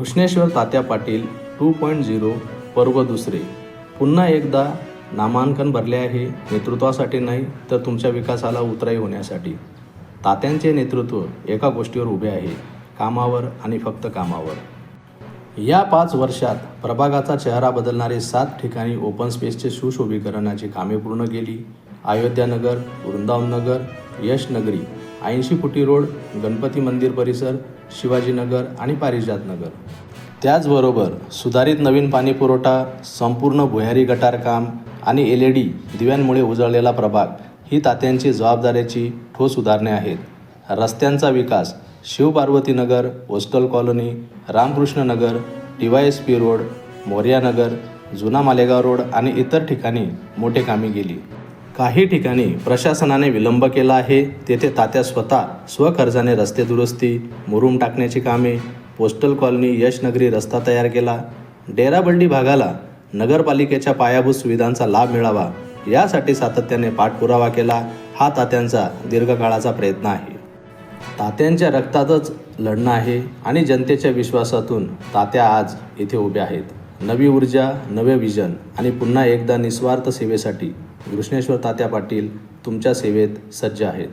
Grishneshwar Tatya Patil two point zero पर्व दुसरे. पुन्हा एकदा नामांकन भरले आहे. नेतृत्वासाठी नाही तर तुमच्या विकासाला उतराई होण्यासाठी. तात्यांचे नेतृत्व एका गोष्टीवर उभे आहे कामावर आणि फक्त कामावर. या पाच वर्षात प्रभागाचा चेहरा बदलणारे सात ठिकाणी ओपन स्पेसचे सुशोभीकरणाची कामे पूर्ण केली. अयोध्यानगर वृंदावनगर यशनगरी ऐंशी फुटी रोड गणपती मंदिर परिसर शिवाजीनगर आणि पारिजातनगर त्याचबरोबर सुधारित नवीन पाणी पुरवठा संपूर्ण भुयारी गटार काम आणि एल ई डी दिव्यांमुळे उजळलेला प्रभाग ही तात्यांची जबाबदाऱ्याची ठोस उदाहरणे आहेत. रस्त्यांचा विकास Shivparvatinagar hostel colony Ramkrishna Nagar Y S P road Moryanagar जुना मालेगाव रोड आणि इतर ठिकाणी मोठे कामे गेली. काही ठिकाणी प्रशासनाने विलंब केला आहे. तेथे तात्या स्वतः स्वखर्चाने रस्ते दुरुस्ती मुरुम टाकण्याची कामे पोस्टल कॉलनी यशनगरी रस्ता तयार केला. डेराबंडी भागाला नगरपालिकेच्या पायाभूत सुविधांचा लाभ मिळावा यासाठी सातत्याने पाठपुरावा केला. हा तात्यांचा दीर्घकाळाचा प्रयत्न आहे. तात्यांच्या रक्तातच लढणं आहे आणि जनतेच्या विश्वासातून तात्या आज इथे उभ्या आहेत. नवी ऊर्जा नवे विजन आणि पुन्हा एकदा निस्वार्थ सेवेसाठी घृष्णेश्वर तात्या पाटील तुमच्या सेवेत सज्ज आहेत.